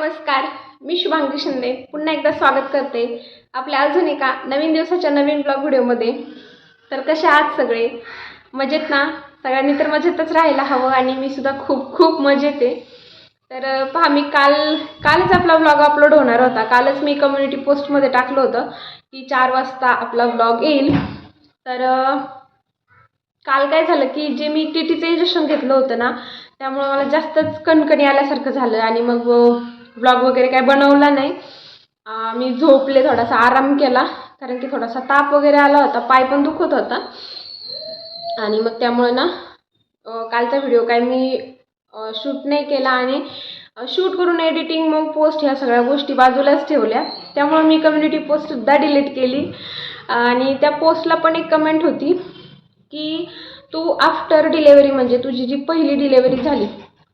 नमस्कार मी शुभांगी शिंदे. पुन्हा एकदा स्वागत करते आपल्या अजून एका नवीन दिवसाच्या नवीन ब्लॉग व्हिडिओमध्ये तर कसे आहात सगळे? मजेत ना? सगळ्यांनी तर मजेतच राहायला हवं आणि मी सुद्धा खूप खूप मजेत आहे. तर पहा मी काल कालच आपला ब्लॉग अपलोड होणार होता. कालच मी कम्युनिटी पोस्टमध्ये टाकलं होतं की चार वाजता आपला ब्लॉग येईल. तर काल काय झालं की जे मी टी टीचं इंजेक्शन घेतलं होतं ना त्यामुळं मला जास्तच कणकणी आल्यासारखं झालं आणि मग ब्लॉग वगैरे काय बनवला नाही. मी झोपले थोडासा आराम केला कारण की थोडासा ताप वगैरे आला होता पाय पण दुखत होता. आणि मग त्यामुळे ना कालचा व्हिडिओ काय मी शूट नाही केला आणि शूट करून एडिटिंग मग पोस्ट ह्या सगळ्या गोष्टी बाजूलाच ठेवल्या. त्यामुळे मी कम्युनिटी पोस्टसुद्धा डिलीट केली. आणि त्या पोस्टला पण एक कमेंट होती की तू आफ्टर डिलेवरी म्हणजे तुझी जी पहिली डिलेवरी झाली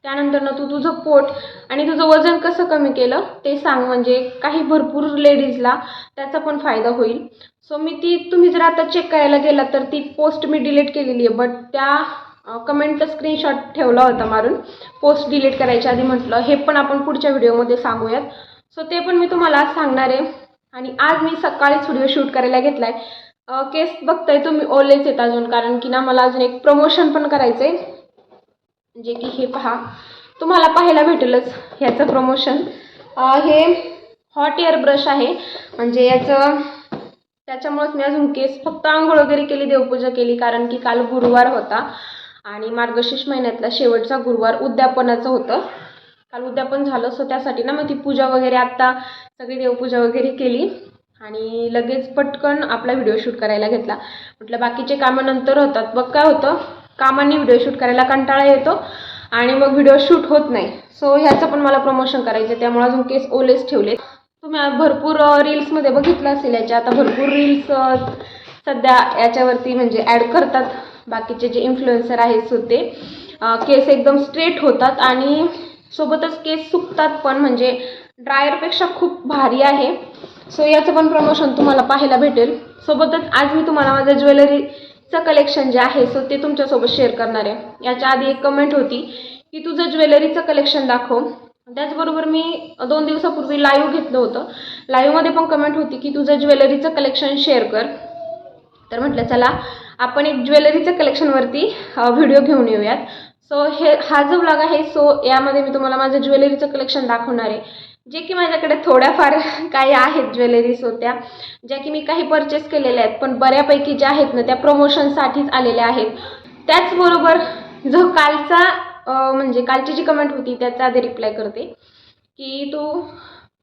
त्यानंतरनं तू तुझं पोट आणि तुझं वजन कसं कमी केलं ते सांग. म्हणजे काही भरपूर लेडीजला त्याचा पण फायदा होईल. सो मी ती तुम्ही जर आता चेक करायला गेलात तर ती पोस्ट मी डिलीट केलेली आहे. बट त्या कमेंटचा स्क्रीनशॉट ठेवला होता मारून. पोस्ट डिलीट करायच्या आधी म्हटलं. हे पण आपण पुढच्या व्हिडिओमध्ये सांगूयात. सो ते पण मी तुम्हाला आज सांगणार आहे. आणि आज मी सकाळीच व्हिडिओ शूट करायला घेतला आहे केस बघताय तुम्ही ओलेच आहेत अजून. कारण की ना मला अजून एक प्रमोशन पण करायचं आहे जे की हे पहा. तुम्हाला पाहायला भेटेलच ह्याचं प्रमोशन हे हॉट एअर ब्रश आहे. म्हणजे याचं त्याच्यामुळेच मी अजून केस फक्त आंघोळ वगैरे केली देवपूजा केली कारण की काल गुरुवार होता. आणि मार्गशीर्ष महिन्यातला शेवटचा गुरुवार उद्यापनाचं होतं. काल उद्यापन झालं सो त्यासाठी ना मग ती पूजा वगैरे आत्ता सगळी देवपूजा वगैरे केली. आणि लगेच पटकन आपला व्हिडिओ शूट करायला घेतला. म्हटलं बाकीचे कामं नंतर होतात. बघ काय होतं. कामांनी व्हिडिओ शूट करायला कंटाळा येतो आणि मग व्हिडिओ शूट होत नाही. सो ह्याचं पण मला प्रमोशन करायचं आहे त्यामुळे अजून केस ओलेच ठेवले. तुम्ही भरपूर रील्समध्ये बघितलं असेल याच्या आता भरपूर रील्स सध्या याच्यावरती म्हणजे ॲड करतात. बाकीचे जे इन्फ्लुएन्सर आहेत सो ते केस एकदम स्ट्रेट होतात आणि सोबतच केस सुकतात पण म्हणजे ड्रायरपेक्षा खूप भारी आहे. सो याचं पण प्रमोशन तुम्हाला पाहायला भेटेल. सोबतच आज मी तुम्हाला माझं चं कलेक्शन जे आहे सो ते तुमच्यासोबत शेअर करणार आहे. याच्या आधी एक कमेंट होती की तुझं ज्वेलरीचं कलेक्शन दाखव. त्याचबरोबर मी दोन दिवसापूर्वी लाईव्ह घेतलं होतं. लाईव्हमध्ये पण कमेंट होती की तुझं ज्वेलरीचं कलेक्शन शेअर कर. तर म्हटलं चला आपण एक ज्वेलरीचं कलेक्शनवरती व्हिडिओ घेऊन येऊयात. सो हे हा जो ब्लॉग आहे सो यामध्ये मी तुम्हाला माझं ज्वेलरीचं कलेक्शन दाखवणार आहे. जे की माझ्याकडे थोड्याफार काही आहेत ज्वेलरीज होत्या ज्या की मी काही परचेस केलेल्या आहेत पण बऱ्यापैकी ज्या आहेत ना त्या प्रमोशनसाठीच आलेल्या आहेत. त्याचबरोबर जो कालचा म्हणजे कालची जी कमेंट होती त्याचा आधी रिप्लाय करते. की तू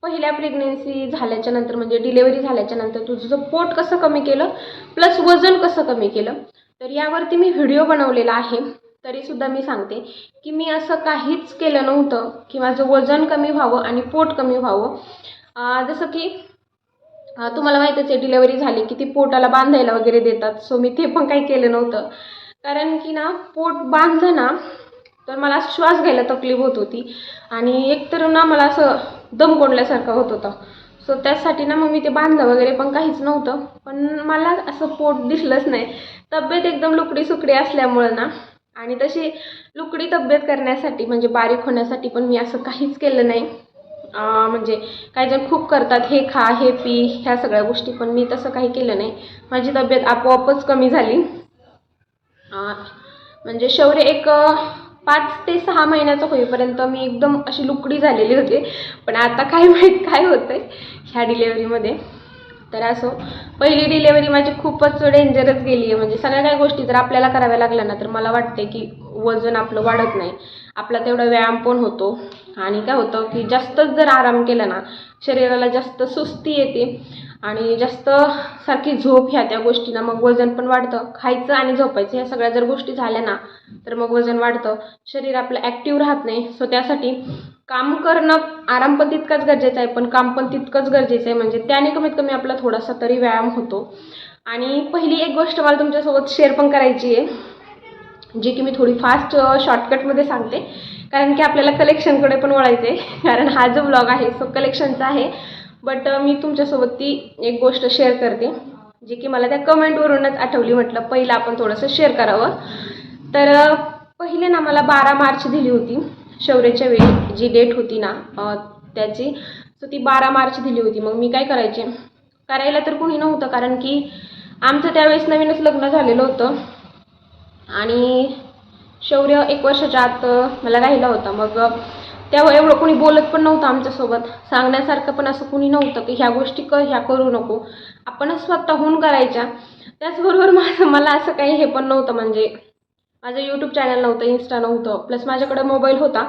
पहिल्या प्रेग्नेन्सी झाल्याच्यानंतर म्हणजे डिलेवरी झाल्याच्यानंतर तुझं पोट कसं कमी केलं प्लस वजन कसं कमी केलं तर यावरती मी व्हिडिओ बनवलेला आहे. तरीसुद्धा मी सांगते की मी असं काहीच केलं नव्हतं की माझं वजन कमी व्हावं आणि पोट कमी व्हावं. जसं की तुम्हाला माहीतच आहे डिलेवरी झाली की ती पोटाला बांधायला वगैरे देतात. सो मी ते पण काही केलं नव्हतं. कारण की ना पोट बांधलं ना तर मला श्वास घ्यायला तकलीफ होत होती. आणि एकतर ना मला असं दम कोंडल्यासारखं होत होतं. सो त्यासाठी ना मग मी ते बांधलं वगैरे पण काहीच नव्हतं. पण मला असं पोट दिसलंच नाही. तब्येत एकदम लुकडी सुकडी असल्यामुळं ना आणि तशी लुकडी तब्येत करण्यासाठी म्हणजे बारीक होण्यासाठी पण मी असं काहीच केलं नाही. म्हणजे काही जण खूप करतात हे खा हे पी ह्या सगळ्या गोष्टी पण मी तसं काही केलं नाही. माझी तब्येत आपोआपच कमी झाली. म्हणजे शौर्य एक पाच ते सहा महिन्याचं होईपर्यंत मी एकदम अशी लुकडी झालेली होती. पण आता काय माहीत काय होतं आहे ह्या डिलेवरीमध्ये तर असो. पहिली डिलेवरी माझी खूपच डेंजरच गेली आहे म्हणजे सगळ्या काही गोष्टी जर आपल्याला कराव्या लागल्या ना तर मला वाटते की वजन आपलं वाढत नाही. आपला तेवढा व्यायाम पण होतो. आणि काय होतं की जास्तच जर आराम केला ना शरीराला जास्त सुस्ती येते आणि जास्त सारखी झोप ह्या त्या गोष्टींना मग वजन पण वाढतं. खायचं आणि झोपायचं ह्या सगळ्या जर गोष्टी झाल्या ना तर मग वजन वाढतं. शरीर आपलं ॲक्टिव्ह राहत नाही. सो त्यासाठी काम करणं आराम पण तितकाच गरजेचं आहे पण काम पण तितकंच गरजेचं आहे. म्हणजे त्याने कमीत कमी आपला थोडासा तरी व्यायाम होतो. आणि पहिली एक गोष्ट मला तुमच्यासोबत शेअर पण करायची आहे. जे की मी थोडी फास्ट शॉर्टकटमध्ये सांगते. कारण की आपल्याला कलेक्शनकडे पण वळायचं आहे कारण हा जो ब्लॉग आहे सो कलेक्शनचा आहे. बट मी तुमच्यासोबत ती एक गोष्ट शेअर करते. जी की मला त्या कमेंटवरूनच आठवली. म्हटलं पहिलं आपण थोडंसं शेअर करावं. तर पहिले ना मला बारा मार्च दिली होती. शौर्याच्या वेळी जी डेट होती ना त्याची सो ती बारा मार्च दिली होती. मग मी काय करायचे? करायला तर कोणी नव्हतं. कारण की आमचं त्यावेळेस नवीनच लग्न झालेलं होतं. आणि शौर्य एक वर्षाच्या आत मला राहिला होता. मग अं, एवढं कोणी बोलत पण नव्हतं आमच्यासोबत. सांगण्यासारखं पण असं कोणी नव्हतं की ह्या गोष्टी कर ह्या करू नको. आपणच स्वतःहून करायच्या. त्याचबरोबर माझं मला असं काही हे पण नव्हतं. म्हणजे माझं यूट्यूब चॅनल नव्हतं इन्स्टा नव्हतं. प्लस माझ्याकडे मोबाईल होता.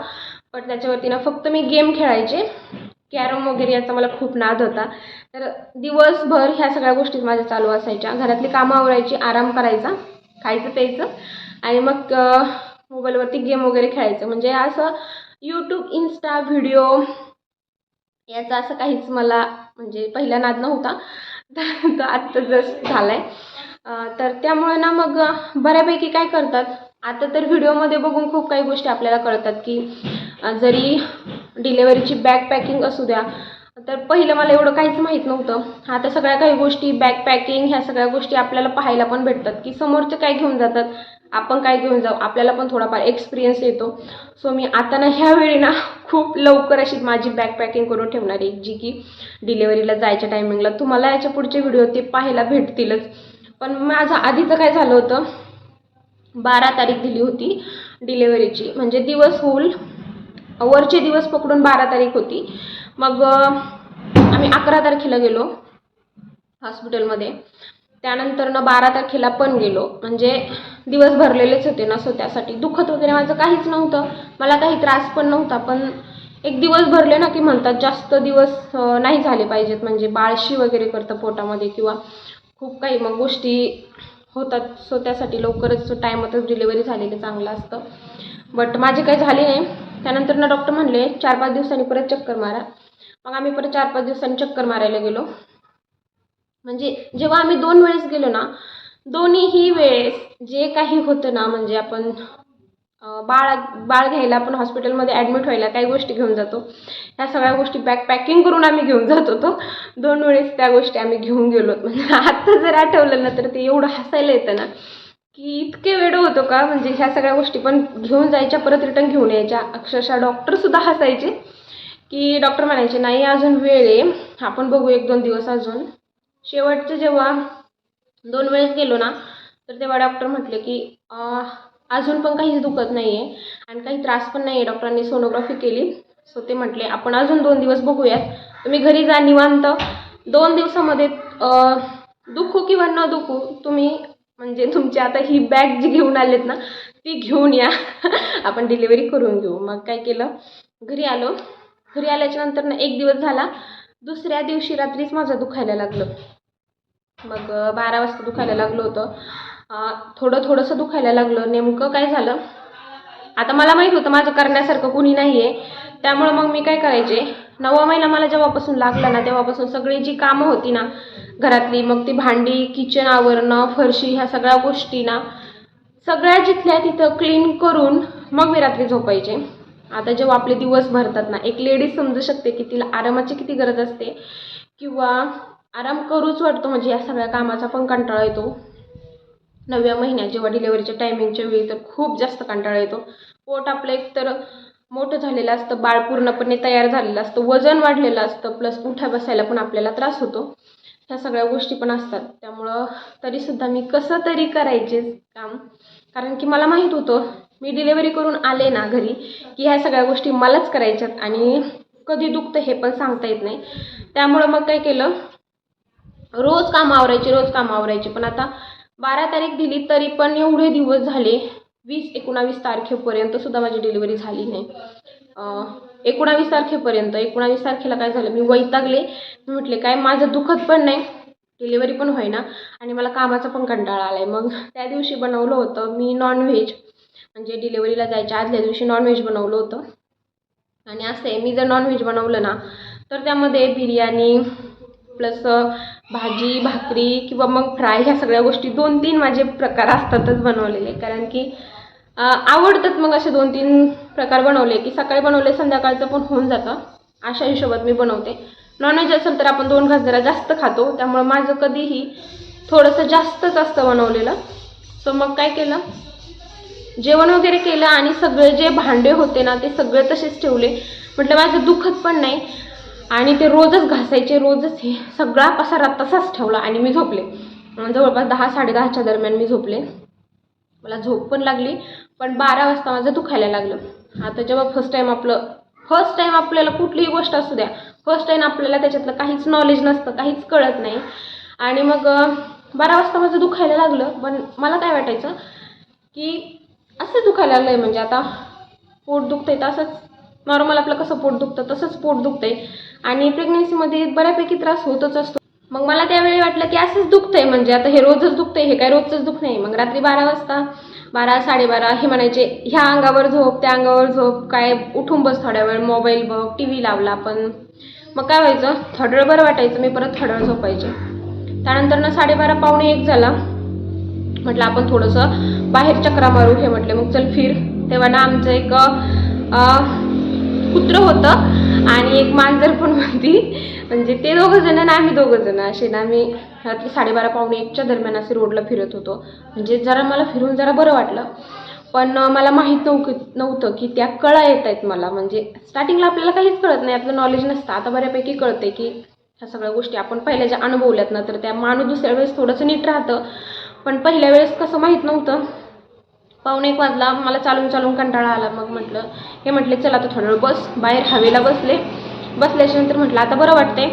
पण त्याच्यावरती ना फक्त मी गेम खेळायचे. कॅरम वगैरे याचा मला खूप नाद होता. तर दिवसभर ह्या सगळ्या गोष्टी माझ्या चालू असायच्या. घरातली कामं आवरायची आराम करायचा. खायचं प्यायचं. आणि मग मोबाईलवरती गेम वगैरे खेळायचं. म्हणजे असं यूट्यूब इन्स्टा व्हिडिओ याचा असं काहीच मला म्हणजे पहिला नाद नव्हता. तर आत्ता जस्ट झाला आहे तर त्यामुळे ना मग बऱ्यापैकी काय करतात आता तर व्हिडिओमध्ये बघून खूप काही गोष्टी आपल्याला कळतात की जरी डिलेवरीची बॅग पॅकिंग असू द्या तर पहिलं मला एवढं काहीच माहीत नव्हतं. आता सगळ्या काही गोष्टी बॅग पॅकिंग ह्या सगळ्या गोष्टी आपल्याला पाहायला पण भेटतात की समोरचे काय घेऊन जातात आपण काय घेऊन जाऊ आपल्याला पण थोडाफार एक्सपिरियन्स येतो. सो मी आता ना ह्यावेळी ना खूप लवकर अशी माझी बॅग पॅकिंग करून ठेवणार आहे जी की डिलेवरीला जायच्या टायमिंगला तुम्हाला याच्या पुढचे व्हिडिओ ते पाहायला भेटतीलच. पण माझं आधीचं काय झालं होतं बारा तारीख दिली होती डिलेवरीची म्हणजे दिवस होईल वरचे दिवस पकडून बारा तारीख होती. मग आम्ही अकरा तारखेला गेलो हॉस्पिटलमध्ये. त्यानंतर ना बारा तारखेला पण गेलो. म्हणजे दिवस भरलेलेच होते ना सो त्यासाठी दुखत वगैरे माझं काहीच नव्हतं. मला काही त्रास पण नव्हता पण एक दिवस भरले ना की म्हणतात जास्त दिवस नाही झाले पाहिजेत. म्हणजे बाळशी वगैरे करतं पोटामध्ये किंवा खूप काही मग गोष्टी होतात. सो त्यासाठी लवकरच टायमातच डिलिव्हरी झालेली चांगलं असतं. बट माझी काही झाली नाही. त्यानंतर ना डॉक्टर म्हणले चार पाच दिवसांनी परत चक्कर मारा. मग आम्ही परत चार पाच दिवसांनी चक्कर मारायला गेलो. म्हणजे जेव्हा आम्ही दोन वेळेस गेलो ना दोन्हीही वेळेस जे काही होतं ना म्हणजे आपण बाळ बाळ घ्यायला आपण हॉस्पिटलमध्ये ॲडमिट व्हायला काही गोष्टी घेऊन जातो. ह्या सगळ्या गोष्टी बॅग पॅकिंग करून आम्ही घेऊन जात होतो. दोन वेळेस त्या गोष्टी आम्ही घेऊन गेलो. म्हणजे आत्ता जर आठवलं ना तर ते एवढं हसायला येतं ना की इतके वेळ होतो का? म्हणजे ह्या सगळ्या गोष्टी पण घेऊन जायच्या परत रिटर्न घेऊन यायच्या. अक्षरशः डॉक्टरसुद्धा हसायचे. की डॉक्टर म्हणायचे नाही अजून वेळ आहे. आपण बघू एक दोन दिवस अजून. शेवटचं जेव्हा दोन वेळेस गेलो ना तर तेव्हा डॉक्टर म्हटले की अजून पण काहीच दुखत नाही आहे आणि काही त्रास पण नाही आहे डॉक्टरांनी सोनोग्राफी केली. सो ते म्हटले आपण अजून दोन दिवस बघूयात. तुम्ही घरी जा निवांत. दोन दिवसामध्ये दुखू किंवा न दुखू तुम्ही म्हणजे तुमची आता ही बॅग जी घेऊन आलेत ना ती घेऊन या. आपण डिलिव्हरी करून घेऊ. मग काय केलं? घरी आलो. घरी आल्याच्यानंतर ना एक दिवस झाला दुसऱ्या दिवशी रात्रीच माझं दुखायला लागलं. मग बारा वाजता दुखायला लागलं होतं. थोडं थोडंसं दुखायला लागलं. नेमकं काय झालं? आता मला माहीत होतं माझं करण्यासारखं कुणी नाही आहे त्यामुळं मग मी काय करायचे? नववा महिना मला जेव्हापासून लागला ना तेव्हापासून सगळी जी कामं होती ना घरातली मग ती भांडी किचन आवरणं फरशी ह्या सगळ्या गोष्टी ना सगळ्या जिथल्या तिथं क्लीन करून मग मी रात्री झोपायचे. आता जेव्हा आपले दिवस भरतात ना एक लेडीज समजू शकते की तिला आरामाची किती गरज असते. किंवा आराम करूच वाटतो म्हणजे या सगळ्या कामाचा पण कंटाळा येतो. नवव्या महिन्यात जेव्हा डिलेवरीच्या टायमिंगच्या वेळी तर खूप जास्त कंटाळा येतो. पोट आपलं एकतर मोठं झालेलं असतं बाळ पूर्णपणे तयार झालेलं असतं वजन वाढलेलं असतं प्लस उठा बसायला पण आपल्याला त्रास होतो. ह्या सगळ्या गोष्टी पण असतात. त्यामुळं तरीसुद्धा मी कसं तरी करायचे काम कारण की मला माहीत होतं मी डिलेवरी करून आले ना घरी की ह्या सगळ्या गोष्टी मलाच करायच्यात आणि कधी दुखतं हे पण सांगता येत नाही. त्यामुळं मग काय केलं रोज काम आवरायचे रोज काम आवरायचे. पण आता बारा तारीख दिली तरी पण एवढे दिवस झाले वीस एकोणावीस तारखेपर्यंत सुद्धा माझी डिलिव्हरी झाली नाही. एकोणावीस तारखेपर्यंत एकोणावीस तारखेला काय झालं मी वैतागले. मी म्हटले काय माझं दुखत पण नाही. डिलिव्हरी पण होईना. आणि मला कामाचा पण कंटाळा आला आहे मग त्या दिवशी बनवलं होतं मी नॉनव्हेज म्हणजे डिलेवरीला जायच्या आदल्या दिवशी नॉनव्हेज बनवलं होतं. आणि असं आहे मी जर नॉनव्हेज बनवलं ना तर त्यामध्ये बिर्याणी प्लस भाजी भाकरी किंवा मग फ्राय ह्या सगळ्या गोष्टी दोन तीन माझे प्रकार असतातच बनवलेले. कारण की आवडतात मग असे दोन तीन प्रकार बनवले की सकाळी बनवले संध्याकाळचं पण होऊन जातं. अशा हिशोबात मी बनवते. नॉनव्हेज असेल तर आपण दोन घास जरा जास्त खातो. त्यामुळे माझं कधीही थोडंसं जास्तच असतं बनवलेलं. सो मग काय केलं? जेवण वगैरे केलं आणि सगळे जे भांडे होते ना ते सगळे तसेच ठेवले. म्हटलं माझं दुखत पण नाही. आणि ते रोजच घासायचे रोजच हे सगळा पसारा तसाच ठेवला आणि मी झोपले. जवळपास दहा साडेदहाच्या दरम्यान मी झोपले. मला झोप पण लागली पण बारा वाजता माझं दुखायला लागलं. आता जेव्हा फर्स्ट टाईम आपलं फर्स्ट टाईम आपल्याला कुठलीही गोष्ट असू द्या फर्स्ट टाईम आपल्याला त्याच्यातलं काहीच नॉलेज नसतं काहीच कळत नाही. आणि मग बारा वाजता माझं दुखायला लागलं. पण मला काय वाटायचं की असं दुखायला लागलं आहे म्हणजे आता पोट दुखतंय आहे तसंच. नॉर्मल आपलं कसं पोट दुखतं तसंच पोट दुखतंय. आणि प्रेग्नन्सीमध्ये बऱ्यापैकी त्रास होतच असतो. मग मला त्यावेळी वाटलं की असंच दुखतंय म्हणजे आता हे रोजच दुखतंय हे काय रोजचंच दुख नाही. मग रात्री बारा वाजता बारा साडेबारा हे म्हणायचे ह्या अंगावर झोप त्या अंगावर झोप काय उठून बस थोड्या वेळ मोबाईल बघ टी व्ही लावला पण मग काय व्हायचं? थोडं बरं वाटायचं मी परत थोडं झोपायचे. त्यानंतर ना साडेबारा पावणे एक झाला. म्हटलं आपण थोडंसं बाहेर चक्रा मारू हे म्हटले. मग चल फिर. तेव्हा ना आमचं एक कुत्र कुत्रं होतं आणि एक मांजर पण होती. म्हणजे ते दोघं जण ना आम्ही दोघं जण. असे ना आम्ही रात्री साडेबारा पावणे एकच्या दरम्यान असे रोडला फिरत होतो. म्हणजे जरा मला फिरून जरा बरं वाटलं. पण मला माहीत नव्हतं नव्हतं की त्या कळा येत आहेत मला. म्हणजे स्टार्टिंगला आपल्याला काहीच कळत नाही. आपलं नॉलेज नसतं. आता बऱ्यापैकी कळते की ह्या सगळ्या गोष्टी आपण पहिल्या ज्या अनुभवल्यात ना तर त्या माणूस दुसऱ्या वेळेस थोडंसं नीट राहतं. पण पहिल्या वेळेस कसं माहीत नव्हतं. पावणे एक वाजला. मला चालून चालून कंटाळा आला. मग म्हटलं हे म्हटले चला आता थोडा वेळ बस. बाहेर हवेला बसले. बसल्याच्या नंतर म्हटलं आता बरं वाटते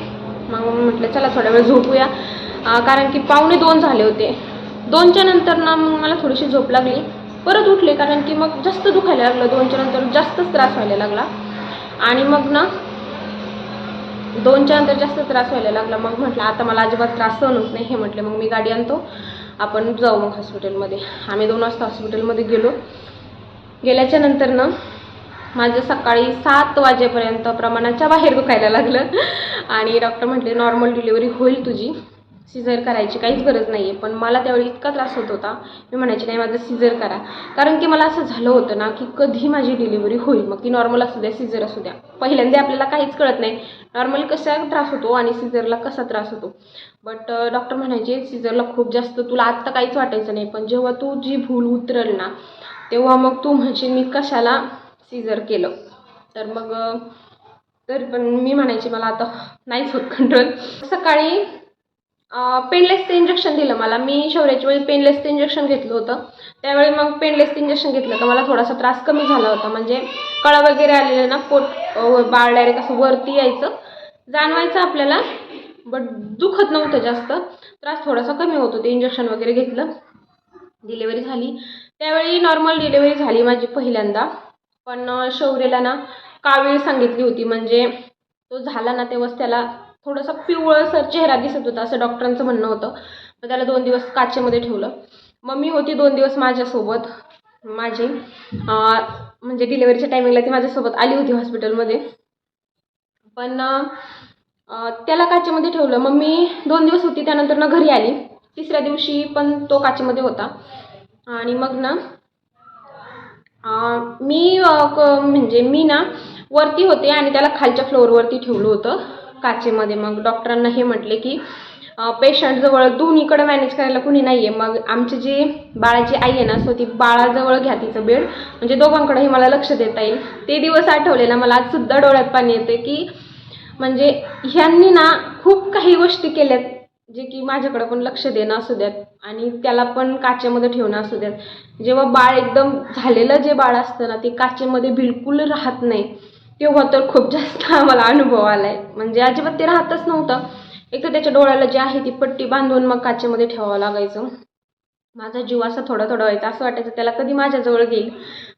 मग म्हटलं चला थोडा वेळ झोपूया. कारण की पावणे दोन झाले होते. दोनच्या नंतर ना मग मला थोडीशी झोप लागली. परत उठले कारण की मग जास्त दुखायला लागलं. दोनच्या नंतर जास्तच त्रास व्हायला लागला. आणि मग ना दोनच्या नंतर जास्त त्रास व्हायला लागला. मग म्हटलं आता मला अजिबात त्रास सहन होत नाही. हे म्हटले मग मी गाडी आणतो. आपण जाऊ मग हॉस्पिटलमध्ये आम्ही दोन वाजता हॉस्पिटलमध्ये गेलो. गेल्याच्यानंतर ना माझं सकाळी सात वाजेपर्यंत प्रमाणाच्या बाहेर दुखायला लागलं. आणि डॉक्टर म्हटले नॉर्मल डिलिव्हरी होईल तुझी. सिझर करायची काहीच गरज नाही आहे पण मला त्यावेळी इतका त्रास होत होता. मी म्हणायचे नाही माझं सिझर करा. कारण की मला असं झालं होतं ना की कधी माझी डिलिव्हरी होईल मग ती नॉर्मल असू द्या सिझर असू द्या. पहिल्यांदा आपल्याला काहीच कळत नाही. नॉर्मल कसा त्रास होतो आणि सिझरला कसा त्रास होतो. बट डॉक्टर म्हणायचे सिझरला खूप जास्त तुला आत्ता काहीच वाटायचं नाही पण जेव्हा तू जी भूल उतरल ना तेव्हा मग तू म्हणशील मी कशाला सिझर केलं? तर मग तर पण मी म्हणायचे मला आता नाहीच होत कंट्रोल सकाळी पेनलेसचं इंजेक्शन दिलं मला. मी शौर्याच्या वेळी पेनलेसचं इंजेक्शन घेतलं होतं. त्यावेळी मग पेनलेसचं इंजेक्शन घेतलं तर मला थोडासा त्रास कमी झाला होता. म्हणजे कळा वगैरे आलेलं ना पोट अं, बाळ डायरेक्ट असं वरती यायचं. जाणवायचं आपल्याला बट दुखत नव्हतं जास्त. त्रास थोडासा कमी होतो ते इंजेक्शन वगैरे घेतलं. डिलेवरी झाली. त्यावेळी नॉर्मल डिलेवरी झाली माझी पहिल्यांदा. पण शौर्यला ना कावीळ सांगितली होती. म्हणजे तो झाला ना तेव्हाच त्याला थोडासा पिवळसर चेहरा दिसत होता असं डॉक्टरांचं म्हणणं होतं. मग त्याला दोन दिवस काचेमध्ये ठेवलं. मम्मी होती दोन दिवस माझ्यासोबत. माझी म्हणजे डिलेवरीच्या टायमिंगला ती माझ्यासोबत आली होती हॉस्पिटलमध्ये पण त्याला काचेमध्ये ठेवलं. मम्मी दोन दिवस होती त्यानंतर ना घरी आली. तिसऱ्या दिवशी पण तो काचेमध्ये होता. आणि मग ना मी क- म्हणजे मी ना वरती होते आणि त्याला खालच्या फ्लोअरवरती ठेवलं होतं. काचेमध्ये. मग डॉक्टरांना हे म्हटले की पेशंटजवळ दोन्हीकडे मॅनेज करायला कुणी नाही आहे मग आमची जी बाळाची आई आहे ना सो ती बाळाजवळ घ्या तिचं बेड म्हणजे दोघांकडंही मला लक्ष देता येईल. ते दिवस आठवलेला. मला आजसुद्धा डोळ्यात पाणी येते की म्हणजे ह्यांनी ना खूप काही गोष्टी केल्यात जे की माझ्याकडं पण लक्ष देणं असू द्यात आणि त्याला पण काचेमध्ये ठेवणं असू द्यात. जेव्हा बाळ एकदम झालेलं जे बाळ असतं ना ते काचेमध्ये बिलकुल राहत नाही. तेव्हा तर खूप जास्त आम्हाला अनुभव आला आहे म्हणजे अजिबात ते राहतच नव्हतं. एक तर त्याच्या डोळ्याला जी आहे ती पट्टी बांधून मग काचेमध्ये ठेवावं लागायचं. माझा जीव असा थोडा थोडा व्हायचा. असं वाटायचं त्याला कधी माझ्याजवळ घेईल.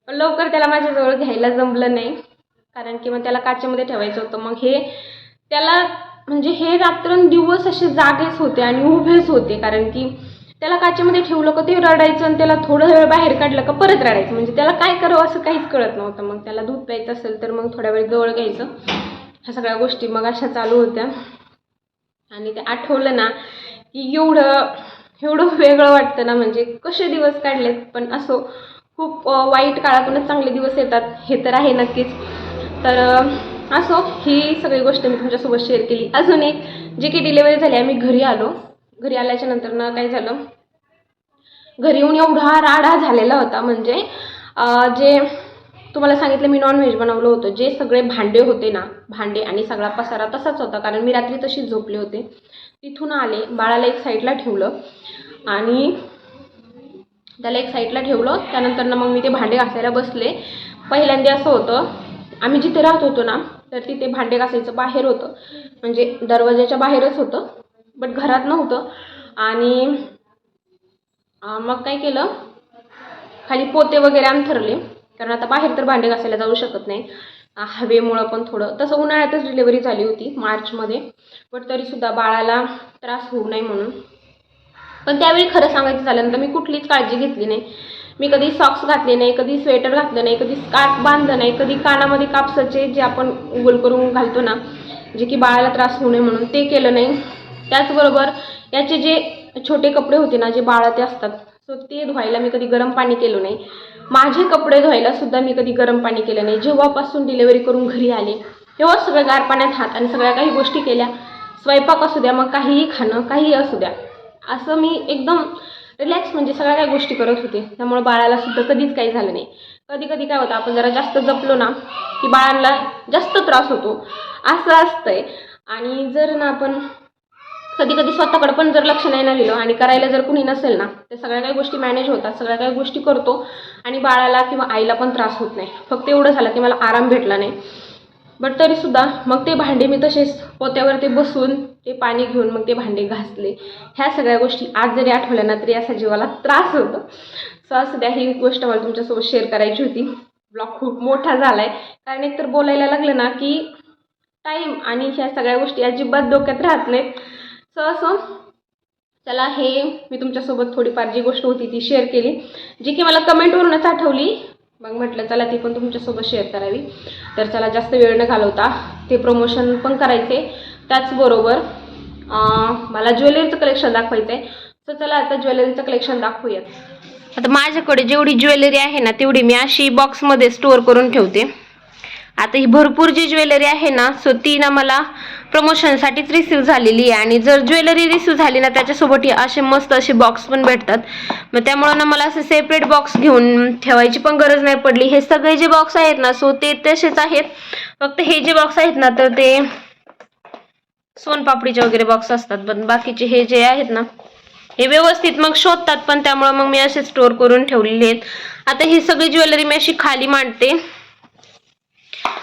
पण लवकर त्याला माझ्याजवळ घ्यायला जमलं नाही. कारण की मग त्याला काचेमध्ये ठेवायचं होतं. मग हे त्याला म्हणजे हे रात्रंदिवस असे जागेच होते आणि उभेच होते. कारण की त्याला काचेमध्ये ठेवलं का ते रडायचं आणि त्याला थोडं वेळ बाहेर काढलं का परत रडायचं. म्हणजे त्याला काय करावं असं काहीच कळत नव्हतं. मग त्याला दूध प्यायचं असेल तर मग थोड्या वेळ जवळ घ्यायचं. ह्या सगळ्या गोष्टी मग अशा चालू होत्या. आणि ते आठवलं ना की एवढं एवढं वेगळं वाटतं ना. म्हणजे कसे दिवस काढलेत पण असो खूप वाईट काळातूनच चांगले दिवस येतात. हे तर आहे नक्कीच. तर असो ही सगळी गोष्ट मी तुमच्यासोबत शेअर केली. अजून एक जे की डिलेवरी झाली आम्ही घरी आलो. घरी आल्याच्यानंतर ना काय झालं? घरी येऊन एवढा राडा झालेला होता. म्हणजे जे तुम्हाला सांगितलं मी नॉनव्हेज बनवलं होतं. जे सगळे भांडे होते ना भांडे आणि सगळा पसारा तसाच होता. कारण मी रात्री तशीच झोपले होते. तिथून आले बाळाला एक साईडला ठेवलं आणि त्याला एक साईडला ठेवलं. त्यानंतर मग मी ते भांडे घासायला बसले. पहिल्यांदा असं होतं आम्ही जिथे राहत होतो ना तर तिथे भांडे घासायचं बाहेर होतं. म्हणजे दरवाजाच्या बाहेरच होतं. बट घरात नव्हतं. आणि मग काय केलं? खाली पोते वगैरे अंथरले कारण आता बाहेर तर भांडे घासायला जाऊ शकत नाही. हवेमुळं पण थोडं. तसं उन्हाळ्यातच डिलेवरी झाली होती मार्चमध्ये. बट तरीसुद्धा बाळाला त्रास होऊ नये म्हणून. पण त्यावेळी खरं सांगायचं झालं मी कुठलीच काळजी घेतली नाही. मी कधी सॉक्स घातले नाही कधी स्वेटर घातलं नाही कधी स्कार्फ बांधलं नाही कधी कानामध्ये कापसाचे जे आपण गोल करून घालतो ना जे की बाळाला त्रास होऊ नये म्हणून ते केलं नाही. त्याचबरोबर याचे जे छोटे कपडे होते ना जे बाळाचे असतात सो ते धुवायला मी कधी गरम पाणी केलं नाही. माझे कपडे धुवायला सुद्धा मी कधी गरम पाणी केलं नाही. जेव्हापासून डिलेवरी करून घरी आले तेव्हा सगळं गार पाण्यात हात आणि सगळ्या काही गोष्टी केल्या. स्वयंपाक असू द्या मग काहीही खाणं काहीही असू द्या. असं मी एकदम रिलॅक्स म्हणजे सगळ्या काही गोष्टी करत होते. त्यामुळे बाळाला सुद्धा कधीच काही झालं नाही. कधी कधी काय होतं आपण जरा जास्त जपलो ना की बाळांना जास्त त्रास होतो. असं असतंय. आणि जर ना आपण कधी कधी स्वतःकडे पण जर लक्ष नाही ना दिलं आणि करायला जर कुणी नसेल ना तर सगळ्या काही गोष्टी मॅनेज होतात सगळ्या काही गोष्टी करतो आणि बाळाला किंवा आईला पण त्रास होत नाही. फक्त एवढं झालं की मला आराम भेटला नाही. बट तरीसुद्धा मग ते भांडे मी तसेच पोत्यावरती बसून ते पाणी घेऊन मग ते भांडे घासले. ह्या सगळ्या गोष्टी आज जरी आठवल्या ना तरी असा जीवाला त्रास होतो. सो असं द्या ही गोष्ट मला तुमच्यासोबत शेअर करायची होती. ब्लॉग खूप मोठा झाला आहे कारण एकतर बोलायला लागलं ना की टाईम आणि ह्या सगळ्या गोष्टी अजिबात डोक्यात राहत नाहीत. सो असं चला हे मी तुमच्यासोबत थोडीफार जी गोष्ट होती ती शेअर केली जी की मला कमेंटवरूनच आठवली. मग म्हटलं चला ती पण तुमच्यासोबत शेअर करावी. तर चला जास्त वेळ न घालवता ते प्रमोशन पण करायचे. त्याचबरोबर मला ज्वेलरीचं कलेक्शन दाखवायचं आहे तर चला आता ज्वेलरीचं कलेक्शन दाखवूयात. आता माझ्याकडे जेवढी ज्वेलरी आहे ना तेवढी मी अशी बॉक्समध्ये स्टोअर करून ठेवते. आता ही भरपूर जी ज्वेलरी आहे ना सो ती ना मला प्रमोशनसाठीच रिसीव झालेली आहे. आणि जर ज्वेलरी रिसीव झाली ना त्याच्यासोबत असे मस्त असे बॉक्स पण भेटतात. मग त्यामुळं ना मला असं सेपरेट बॉक्स घेऊन ठेवायची पण गरज नाही पडली. हे सगळे जे बॉक्स आहेत ना सो ते तसेच आहेत. फक्त हे जे बॉक्स आहेत ना तर ते सोनपापडीचे वगैरे बॉक्स असतात. पण बाकीचे हे जे आहेत ना हे व्यवस्थित मग शोधतात. पण त्यामुळं मग मी असे स्टोअर करून ठेवलेले आहेत. आता ही सगळी ज्वेलरी मी अशी खाली मांडते.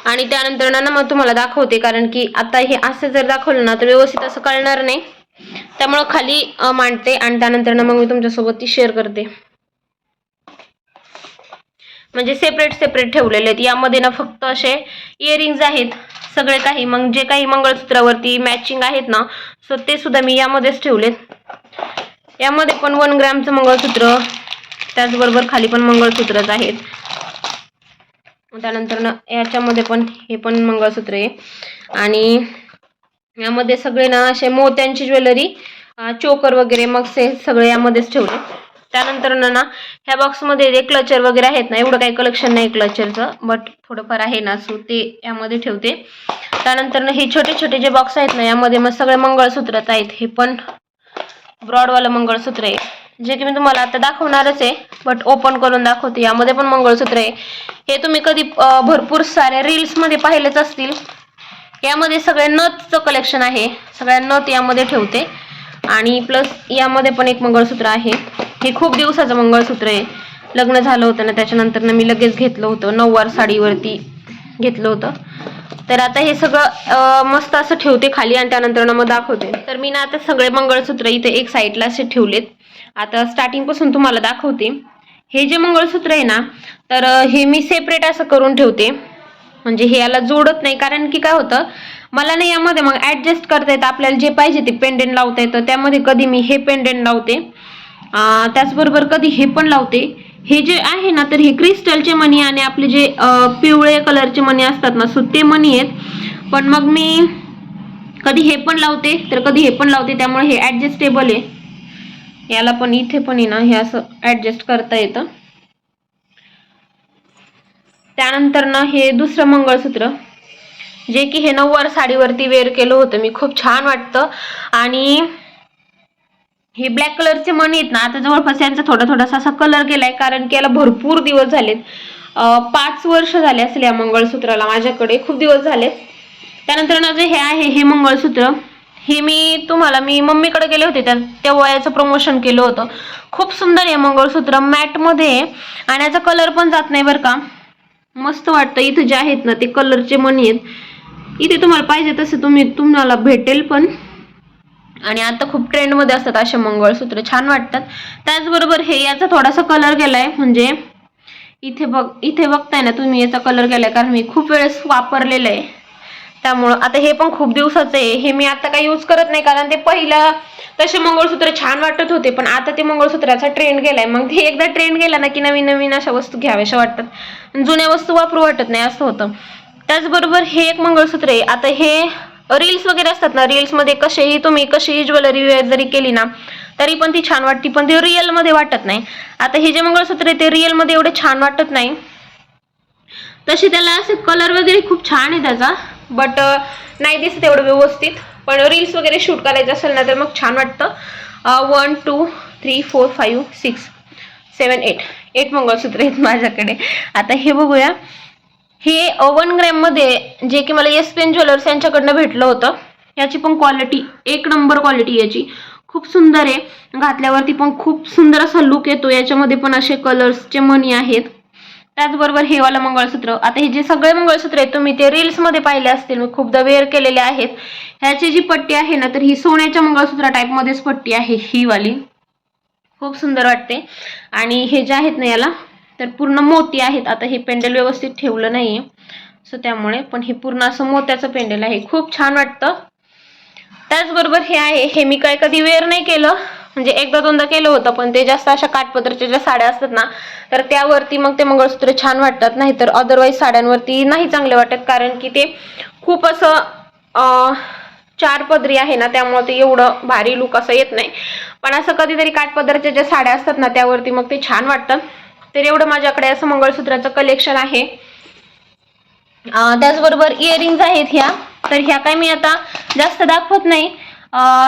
आणि त्यानंतर ना मग तुम्हाला दाखवते कारण की आता हे असं जर दाखवलं ना तर व्यवस्थित असं कळणार नाही. त्यामुळं खाली मांडते आणि त्यानंतर ना मग मी तुमच्यासोबत ती शेअर करते. म्हणजे सेपरेट सेपरेट ठेवलेले आहेत. यामध्ये ना फक्त असे इयरिंग्ज आहेत सगळे काही. मग जे काही मंगळसूत्रावरती मॅचिंग आहेत ना सो ते सुद्धा मी यामध्येच ठेवलेत. यामध्ये पण वन ग्रॅमचं मंगळसूत्र त्याचबरोबर खाली पण मंगळसूत्रच आहेत. त्यानंतर ना याच्यामध्ये पण हे पण मंगळसूत्र आहे. आणि यामध्ये सगळे ना असे मोत्यांची ज्वेलरी चोकर वगैरे मग से सगळे यामध्येच ठेवले. त्यानंतर ना ना ह्या बॉक्समध्ये जे क्लचर वगैरे आहेत ना एवढं काही कलेक्शन नाही क्लचरचं बट थोडंफार आहे ना सो ते यामध्ये ठेवते. त्यानंतर ना हे छोटे छोटे जे बॉक्स आहेत ना यामध्ये मग सगळे मंगळसूत्रात आहेत. हे पण ब्रॉडवालं मंगळसूत्र आहे. जे की मी तुम्हाला आता दाखवणारच आहे बट ओपन करून दाखवते. यामध्ये पण मंगळसूत्र आहे. हे तुम्ही कधी भरपूर साऱ्या रील्समध्ये पाहिलेच असतील. यामध्ये सगळ्या नथचं कलेक्शन आहे. सगळ्या नथ यामध्ये ठेवते. आणि प्लस यामध्ये पण एक मंगळसूत्र आहे. हे खूप दिवसाचं मंगळसूत्र आहे. लग्न झालं होतं ना त्याच्यानंतर मी लगेच घेतलं होतं. नऊवार साडीवरती घेतलं होतं. तर आता हे सगळं मस्त असं ठेवते खाली आणि त्यानंतर ना मग दाखवते. तर मी ना आता सगळे मंगळसूत्र इथे एक साईडला असे ठेवलेत. आता स्टार्टिंगपासून तुम्हाला दाखवते. हे जे मंगळसूत्र आहे ना तर हे मी सेपरेट असं करून ठेवते. म्हणजे हे याला जोडत नाही कारण की काय होतं मला नाही यामध्ये मग ॲडजस्ट करता येतं आपल्याला जे पाहिजे ते पेंडेंट लावता येतं. त्यामध्ये कधी मी हे पेंडेंट लावते. त्याचबरोबर कधी हे पण लावते. हे जे आहे ना तर हे क्रिस्टलचे मणी आणि आपले जे पिवळे कलरचे मणी असतात ना सो ते मणी आहेत. पण मग मी कधी हे पण लावते तर कधी हे पण लावते त्यामुळे हे ॲडजस्टेबल आहे. याला पण इथे पण आहे ना हे असं ॲडजस्ट करता येतं. त्यानंतर ना हे दुसरं मंगळसूत्र जे की हे नऊवार साडीवरती वेअर केलं होतं मी खूप छान वाटतं. आणि हे ब्लॅक कलरचे मणी आहेत ना आता जवळपास यांचा थोडा थोडासा असा कलर गेलाय कारण की याला भरपूर दिवस झालेत. पाच वर्ष झाले असेल या मंगळसूत्राला माझ्याकडे खूप दिवस झालेत. त्यानंतर ना जे हे आहे हे मंगळसूत्र हे मी तुम्हाला मी मम्मीकडे गेले होते त्या तेव्हा याचं प्रमोशन केलं होतं. खूप सुंदर आहे मंगळसूत्र मॅटमध्ये आहे. आणि याचा कलर पण जात नाही बरं का. मस्त वाटतं इथं जे आहेत ना ते कलरचे मणी आहेत. इथे तुम्हाला पाहिजे तसे तुम्ही तुम्हाला भेटेल पण. आणि आता खूप ट्रेंडमध्ये असतात असे मंगळसूत्र छान वाटतात. त्याचबरोबर हे याचा थोडासा कलर गेलाय म्हणजे इथे बघ इथे बघताय ना तुम्ही याचा कलर गेलाय कारण मी खूप वेळेस वापरलेलं आहे. त्यामुळं आता हे पण खूप दिवसाचं आहे. हे मी आता काही यूज करत नाही कारण ते पहिलं तसे मंगळसूत्र छान वाटत होते पण आता ते मंगळसूत्राचा ट्रेंड गेलाय. मग ते एकदा ट्रेंड गेला ना की नवीन नवीन अशा वस्तू घ्याव्याशा वाटतात. जुन्या वस्तू वापरू वाटत नाही असं होतं. त्याचबरोबर हे एक मंगळसूत्र आहे. आता हे रील्स वगैरे असतात ना रील्समध्ये कसेही तुम्ही कशीही ज्वेलरी वेअर जरी केली ना तरी पण ती छान वाटते पण ते रिअलमध्ये वाटत नाही. आता हे जे मंगळसूत्र आहे ते रिअलमध्ये एवढे छान वाटत नाही. तसे त्याला असे कलर वगैरे खूप छान आहे त्याचा. बट uh, नाही दिसत एवढं व्यवस्थित. पण रील्स वगैरे शूट करायचं असेल ना तर मग छान वाटतं. One two three four five six seven eight eight मंगळसूत्र आहेत माझ्याकडे. आता हे बघूया. हे वन ग्रॅममध्ये जे की मला एस पेन ज्वेलर्स यांच्याकडनं भेटलं होतं याची पण क्वालिटी एक नंबर क्वालिटी याची. खूप सुंदर आहे. घातल्यावरती पण खूप सुंदर असा लुक येतो. याच्यामध्ये पण असे कलर्सचे मणी आहेत. त्याचबरोबर हे वाला मंगळसूत्र. आता हे जे सगळे मंगळसूत्र आहेत तुम्ही ते रील्समध्ये पाहिले असतील. मी खूपदा वेअर केलेले आहेत. ह्याची जी पट्टी आहे ना तर ही सोन्याच्या मंगळसूत्र टाईपमध्येच पट्टी आहे ही वाली. खूप सुंदर वाटते. आणि हे जे आहेत ना याला तर पूर्ण मोती आहेत. आता हे पेंडल व्यवस्थित ठेवलं नाही सो त्यामुळे पण हे पूर्ण असं मोत्याचं पेंडल आहे. खूप छान वाटतं. त्याचबरोबर हे आहे हे मी काय कधी वेअर नाही केलं. म्हणजे एकदा दोनदा केलं होतं पण ते जास्त अशा काठपत्राच्या ज्या साड्या असतात ना तर त्यावरती मग ते मंगळसूत्र छान वाटतात. नाहीतर अदरवाईज साड्यांवरती नाही चांगले वाटत कारण की ते खूप असं चार पदरी आहे ना त्यामुळे ते एवढं भारी लुक असं येत नाही. पण असं कधीतरी काठपदरच्या ज्या साड्या असतात ना त्यावरती मग ते छान वाटतं. तर एवढं माझ्याकडे असं मंगळसूत्राचं कलेक्शन आहे. त्याचबरोबर इयरिंग्ज आहेत ह्या. तर ह्या काय मी आता जास्त दाखवत नाही.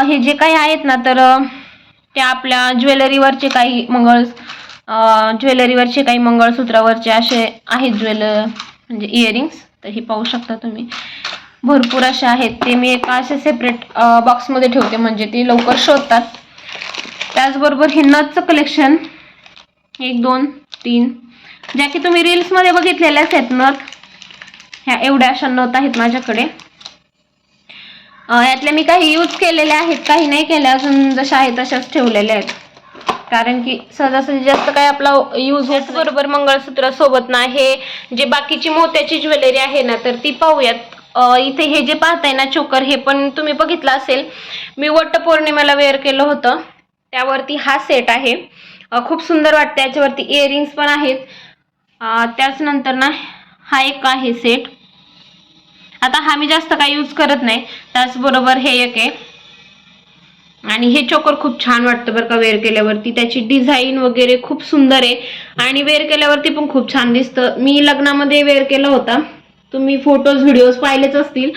हे जे काही आहेत ना तर त्या आपल्या ज्वेलरीवरचे काही मंगळ ज्वेलरीवरचे काही मंगळसूत्रावरचे असे आहेत ज्वेल म्हणजे इयरिंग्स तर हे पाहू शकता तुम्ही. भरपूर असे आहेत. ते मी एका असे सेपरेट बॉक्समध्ये ठेवते. म्हणजे ते लवकर शोधतात. त्याचबरोबर हे नथचं कलेक्शन एक दोन तीन. ज्या की तुम्ही रील्समध्ये बघितलेल्याच आहेत. नथ. ह्या एवढ्या अशा नथ आहेत माझ्याकडे. अं, यातल्या मी काही यूज केलेल्या आहेत काही नाही केल्या अजून जशा आहेत तशाच ठेवलेल्या आहेत. कारण की सहजासहजी जास्त काही आपला यूज होत बरोबर मंगळसूत्र सोबत ना हे जे बाकीची मोत्याची ज्वेलरी आहे ना तर ती पाहूयात. इथे हे जे पाहताय ना चोकर हे पण तुम्ही बघितलं असेल. मी वटपौर्णिमेला वेअर केलं होतं. त्यावरती हा सेट आहे. खूप सुंदर वाटतं याच्यावरती इयरिंग्स पण आहेत. त्याच नंतर ना हा एक आहे सेट आता हा मी जास्त काही यूज करत नाही. त्याचबरोबर हे एक आहे. आणि हे चोकर खूप छान वाटतं बरं का वेअर केल्यावरती. त्याची डिझाईन वगैरे खूप सुंदर आहे. आणि वेअर केल्यावरती पण खूप छान दिसतं. मी लग्नामध्ये वेअर केला होता. तुम्ही फोटोज व्हिडिओज पाहिलेच असतील.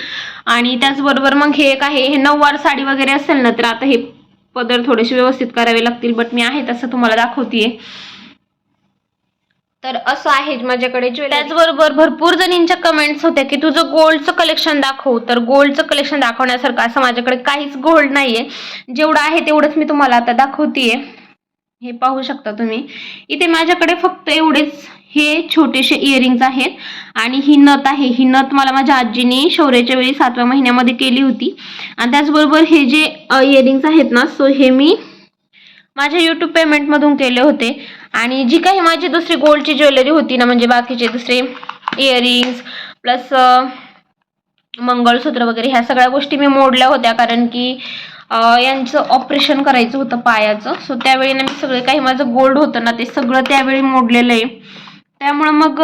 आणि त्याचबरोबर मग हे एक आहे. हे नऊवार साडी वगैरे असेल ना तर आता हे पदर थोडेसे व्यवस्थित करावे लागतील. बट मी आहे तसं तुम्हाला दाखवतीये. तर असं आहे माझ्याकडे ज्वेलरी त्याचबरोबर भरपूर जणींच्या कमेंट्स होत्या की तुझं गोल्डचं कलेक्शन दाखव. तर गोल्डचं कलेक्शन दाखवण्यासारखं असं माझ्याकडे काहीच गोल्ड नाहीये. जेवढं आहे तेवढंच मी तुम्हाला आता दाखवतीये. हे पाहू शकता तुम्ही. इथे माझ्याकडे फक्त एवढेच हे छोटेसे इयरिंग्स आहेत. आणि ही नथ आहे. ही नथ मला माझ्या आजीने शौर्याच्या वेळी सातव्या महिन्यामध्ये केली होती. आणि त्याचबरोबर हे जे इयरिंग्स आहेत ना सो हे मी माझ्या यूट्यूब पेमेंटमधून केले होते. आणि जी काही माझी दुसरी गोल्डची ज्वेलरी होती ना म्हणजे बाकीचे दुसरे इयरिंग्स प्लस मंगळसूत्र वगैरे ह्या सगळ्या गोष्टी मी मोडल्या होत्या. कारण की यांचं ऑपरेशन करायचं होतं पायाचं. सो त्यावेळी ना मी सगळे काही माझं गोल्ड होतं ना ते सगळं त्यावेळी मोडलेलं आहे. त्यामुळं मग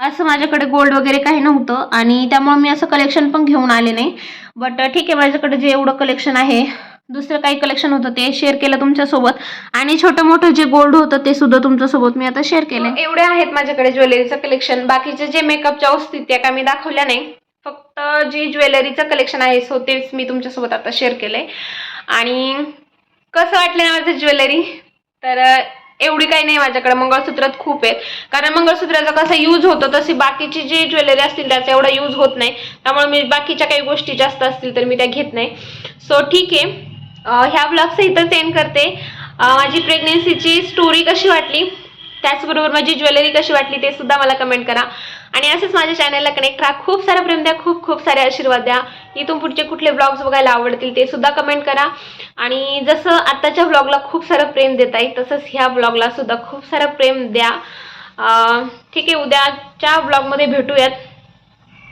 असं माझ्याकडे गोल्ड वगैरे काही नव्हतं. आणि त्यामुळे मी असं कलेक्शन पण घेऊन आले नाही. बट ठीक आहे माझ्याकडे जे एवढं कलेक्शन आहे दुसरं काही कलेक्शन होतं ते शेअर केलं तुमच्यासोबत. आणि छोटं मोठं जे गोल्ड होतं ते सुद्धा तुमच्यासोबत मी आता शेअर केलं एवढे आहेत माझ्याकडे ज्वेलरीचं कलेक्शन बाकीचे जे मेकअपच्या वस्तू त्या काय मी दाखवल्या नाही. फक्त जी ज्वेलरीचं कलेक्शन आहे सो तेच मी तुमच्यासोबत आता शेअर केलंय. आणि कसं वाटलं ना माझं ज्वेलरी? तर एवढी काही नाही माझ्याकडे. मंगळसूत्रात खूप आहेत. कारण मंगळसूत्राचा कसा यूज होतो तशी बाकीची जी ज्वेलरी असतील त्याचा एवढा यूज होत नाही. त्यामुळे मी बाकीच्या काही गोष्टी जास्त असतील तर मी त्या घेत नाही. सो ठीक आहे. ह्या ब्लॉगचं इथं सेंड करते. माझी प्रेग्नेन्सीची स्टोरी कशी वाटली? त्याचबरोबर माझी ज्वेलरी कशी वाटली ते सुद्धा मला कमेंट करा. आणि असंच माझ्या चॅनलला कनेक्ट राहा. खूप सारा प्रेम द्या खूप खूप सारे आशीर्वाद द्या. इथून पुढचे कुठले ब्लॉग्स बघायला आवडतील ते सुद्धा कमेंट करा. आणि जसं आत्ताच्या ब्लॉगला खूप सारं प्रेम देत आहे तसंच ह्या ब्लॉगला सुद्धा खूप सारं प्रेम द्या. ठीक आहे उद्याच्या ब्लॉगमध्ये भेटूयात.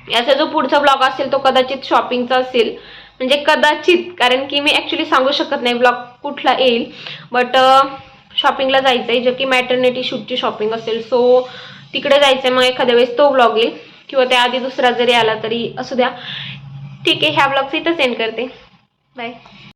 याचा जो पुढचा ब्लॉग असेल तो कदाचित शॉपिंगचा असेल. म्हणजे कदाचित कारण की मी ॲक्च्युली सांगू शकत नाही ब्लॉग कुठला येईल बट शॉपिंगला जायचं आहे जे की मॅटर्निटी शूटची शॉपिंग असेल. सो तिकडे जायचं आहे मग एखाद्या वेळेस तो ब्लॉग येईल किंवा त्याआधी दुसरा जरी आला तरी असू द्या. ठीक आहे ह्या ब्लॉगचं इथं सेंड करते. बाय